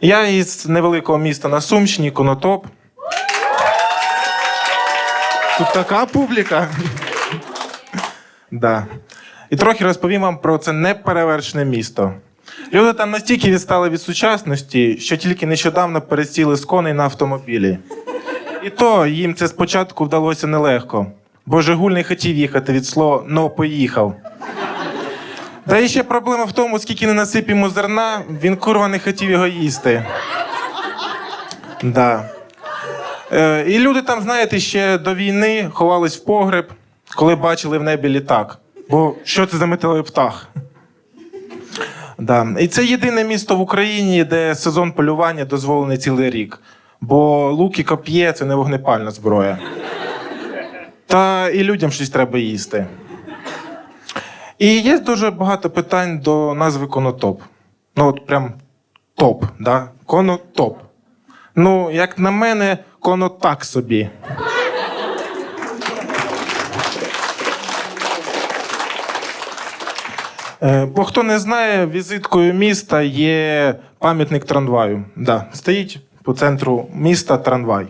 Я із невеликого міста на Сумщині, Конотоп. Тут така публіка. да. І трохи розповім вам про це неперевершене місто. Люди там настільки відстали від сучасності, що тільки нещодавно пересіли з коней на автомобілі. І то їм це спочатку вдалося нелегко, бо Жигуль не хотів їхати від слова «но поїхав. Та і ще проблема в тому, скільки не насип йому зерна, він курва не хотів його їсти. Да. Е, і люди там, знаєте, ще до війни ховались в погреб, коли бачили в небі літак. Бо що це за металевий птах? Да. І це єдине місто в Україні, де сезон полювання дозволений цілий рік. Бо лук і коп'є це не вогнепальна зброя. Та і людям щось треба їсти. І є дуже багато питань до назви конотоп. Ну, от прям топ, да? Конотоп. Ну, як на мене, конотак собі. Е, Бо хто не знає, візиткою міста є пам'ятник трамваю. Да, стоїть по центру міста трамвай.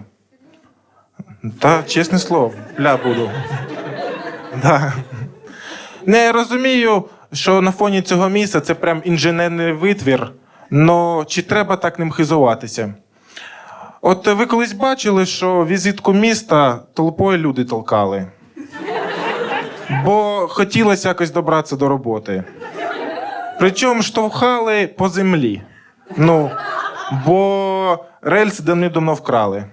Та, чесне слово, бля буду. Да. Не розумію, що на фоні цього місця це прям інженерний витвір. Но чи треба так ним хизуватися? От ви колись бачили, що візитку міста толпою люди толкали. Бо хотілося якось добратися до роботи. Причому штовхали по землі. Ну, бо рельси давно вкрали.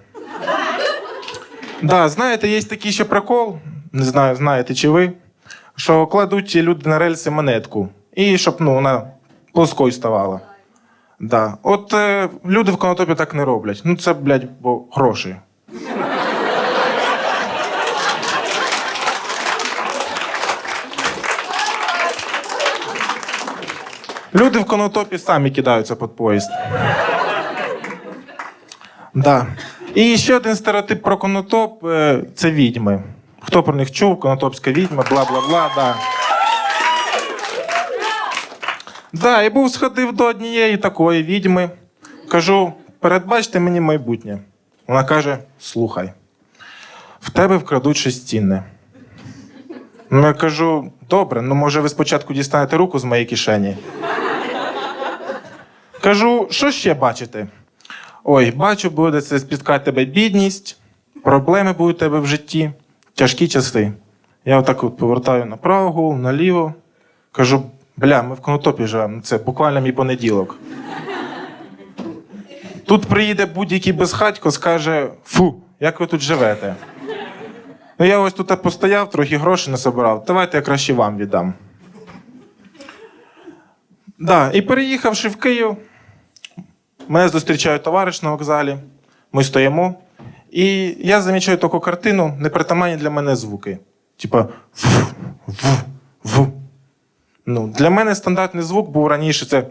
Да, знаєте, є такий ще прикол, не знаю, знаєте чи ви, що кладуть люди на рельси монетку. І щоб ну, вона плоскою ставала. Да. От е, люди в конотопі так не роблять. Ну, це, блядь, бо гроші. Люди в конотопі самі кидаються під поїзд. Да. І ще один стереотип про конотоп е, це відьми. Хто про них чув? Конотопська відьма, бла бла бла. Да. Да, і був сходив до однієї такої відьми. Кажу: передбачте мені майбутнє. Вона каже: слухай, в тебе вкрадуть щось цінне. Ну, я кажу: добре, ну може ви спочатку дістанете руку з моєї кишені. Кажу, що ще бачите? Ой, бачу, буде це спіткати тебе бідність, проблеми будуть у тебе в житті, тяжкі часи. Я отак от повертаю направо голову, наліво. Кажу, бля, ми в конотопі живемо, це буквально мій понеділок. Тут приїде будь-який безхатько, скаже: фу, як ви тут живете? Ну, я ось тут постояв, трохи грошей насобирав. Давайте я краще вам віддам. Да, і переїхавши в Київ, мене зустрічає товариш на вокзалі. Ми стоїмо. І я замічаю таку картину, непритаманні для мене звуки. Типа в, в, в. Ну, для мене стандартний звук був раніше це.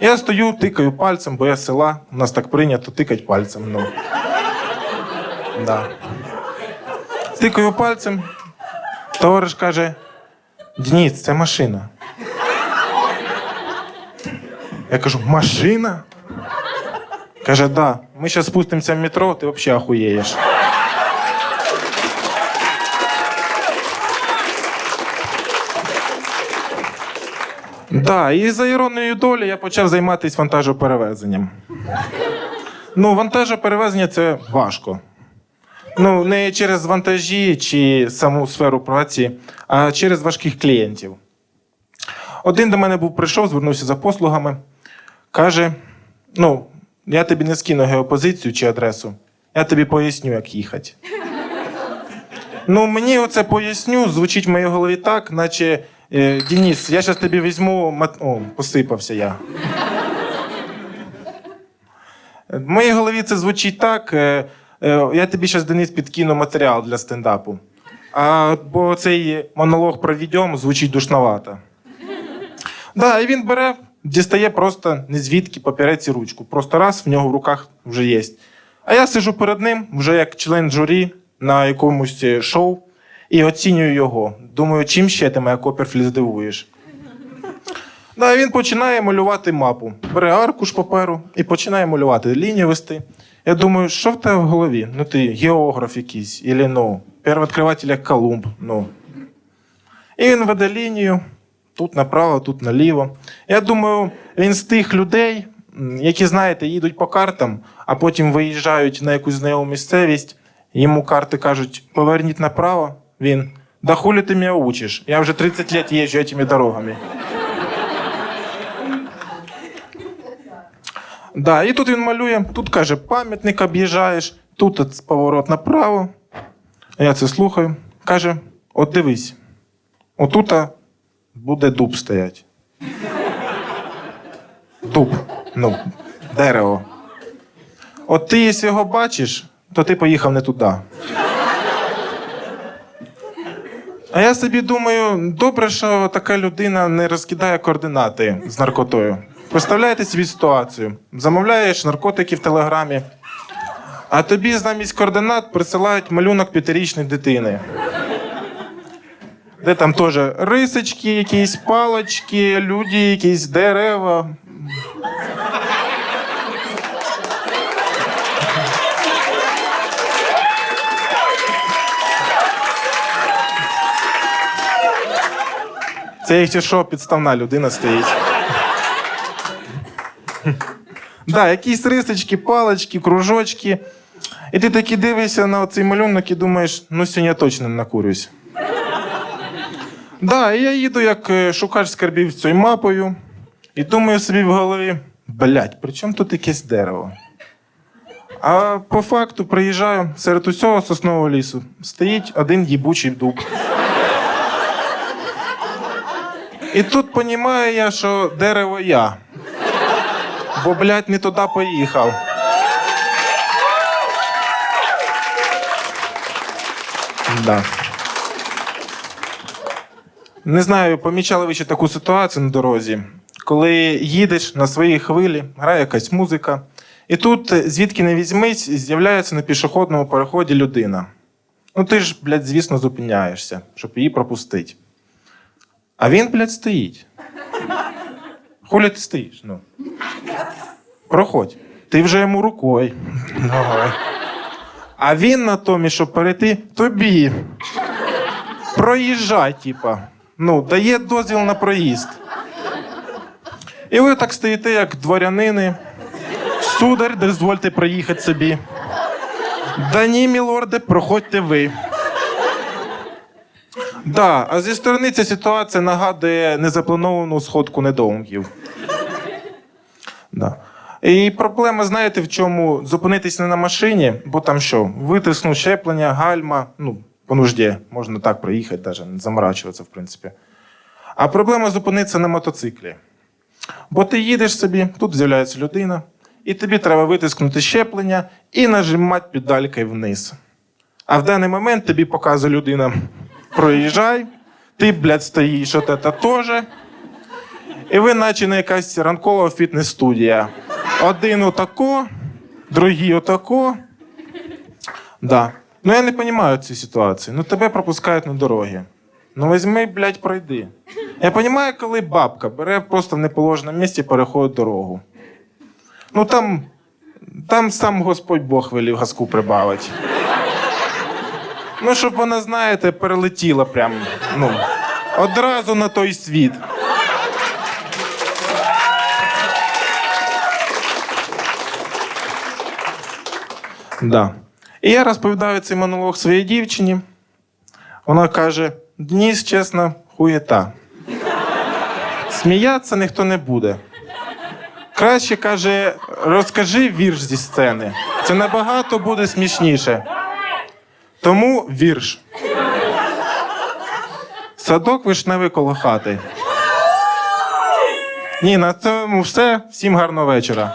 Я стою, тикаю пальцем, бо я села, у нас так прийнято тикать пальцем. Ну. Да. Тикаю пальцем. Товариш каже: Дніц, це машина. Я кажу, машина? Каже, да. Ми зараз спустимося в метро, ти взагалі охуєєш. Да, і за іронією долі я почав займатися вантажоперевезенням. Ну, вантажоперевезення це важко. Ну, не через вантажі чи саму сферу праці, а через важких клієнтів. Один до мене був прийшов, звернувся за послугами. Каже: ну, я тобі не скину геопозицію чи адресу, я тобі поясню, як їхати. Ну, мені оце поясню, звучить в моїй голові так, наче е, Денис, я зараз тобі візьму. мат- О, посипався я. В моїй голові це звучить так. е, е, Я тобі зараз Денис підкину матеріал для стендапу. А бо цей монолог про відьом звучить душновато. Да, і він бере, дістає просто не звідки папірець і ручку. Просто раз в нього в руках вже є. А я сижу перед ним, вже як член журі на якомусь е, шоу, і оцінюю його. Думаю, чим ще ти мене Копперфіль здивуєш. Да, він починає малювати мапу. Бере аркуш паперу і починає малювати, лінію вести. Я думаю, що в тебе в голові? Ну ти географ якийсь, ілі ну, первооткриватель як Колумб. Ну. І він веде лінію тут направо, тут наліво. Я думаю, він з тих людей, які, знаєте, їдуть по картам, а потім виїжджають на якусь знайому місцевість, йому карти кажуть, поверніть направо. Він. Да хули ти мене учиш? Я вже 30 років їжджу этими дорогами. Да, і тут він малює, тут каже, пам'ятник об'їжджаєш, тут поворот направо. Я це слухаю. Каже: от дивись, отута буде дуб стоять. Дуб, ну, дерево. От ти, якщо його бачиш, то ти поїхав не туди. А я собі думаю, добре, що така людина не розкидає координати з наркотою. Представляєте собі ситуацію? Замовляєш наркотики в телеграмі, а тобі замість координат присилають малюнок п'ятирічної дитини. Де там теж рисочки, якісь палочки, люди, якісь дерева. Це якщо що, підставна людина стоїть. Да, якісь рисочки, палочки, кружочки. І ти таки дивишся на цей малюнок і думаєш, ну сьогодні я точно накурюсь. Да, і я їду як е, шукач скарбів цією мапою і думаю собі в голові: блять, при чому тут якесь дерево? А по факту приїжджаю серед усього соснового лісу. Стоїть один їбучий дуб. І тут розумію я, що дерево я. Бо, блядь, не туди поїхав. Да. Не знаю, помічали ви ще таку ситуацію на дорозі, коли їдеш на своїй хвилі, грає якась музика, і тут, е, звідки не візьмись, з'являється на пішохідному переході людина. Ну ти ж, блядь, звісно, зупиняєшся, щоб її пропустити. А він, блядь, стоїть. Хулі ти стоїш? Ну. Проходь. Ти вже йому рукою. Давай. А він натомість, щоб перейти, тобі. Проїжджай, типа. Ну, дає дозвіл на проїзд. І ви так стоїте, як дворянини. Сударь, дозвольте проїхати собі. Да ні, мілорде, проходьте ви. Да, а зі сторони ця ситуація нагадує незаплановану сходку недоумків. Да. І проблема, знаєте, в чому? Зупинитись не на машині, бо там що? Витиснув щеплення, гальма, ну, по нужді, можна так проїхати, навіть не заморачуватися, в принципі. А проблема зупинитися на мотоциклі. Бо ти їдеш собі, тут з'являється людина, і тобі треба витискнути щеплення і нажимати педалькою вниз. А в даний момент тобі показує людина: проїжджай, ти, блядь, стоїш от це теж. І ви, наче на якась ранкова фітнес-студія. Один отако, другий отако. Да. Ну я не розумію цієї ситуації. Ну тебе пропускають на дороги. Ну візьми, блядь, пройди. Я розумію, коли бабка бере просто в неположеному місці переходить дорогу. Ну там, там сам Господь Бог велів газку прибавить. Ну, щоб вона, знаєте, перелетіла прям, ну, одразу на той світ. Да. І я розповідаю цей монолог своїй дівчині. Вона каже: Дніс, чесно, хуєта. Сміятися ніхто не буде. Краще каже, розкажи вірш зі сцени. Це набагато буде смішніше. Тому вірш. Садок вишневий коло хати. Ні, на цьому все. Всім гарного вечора.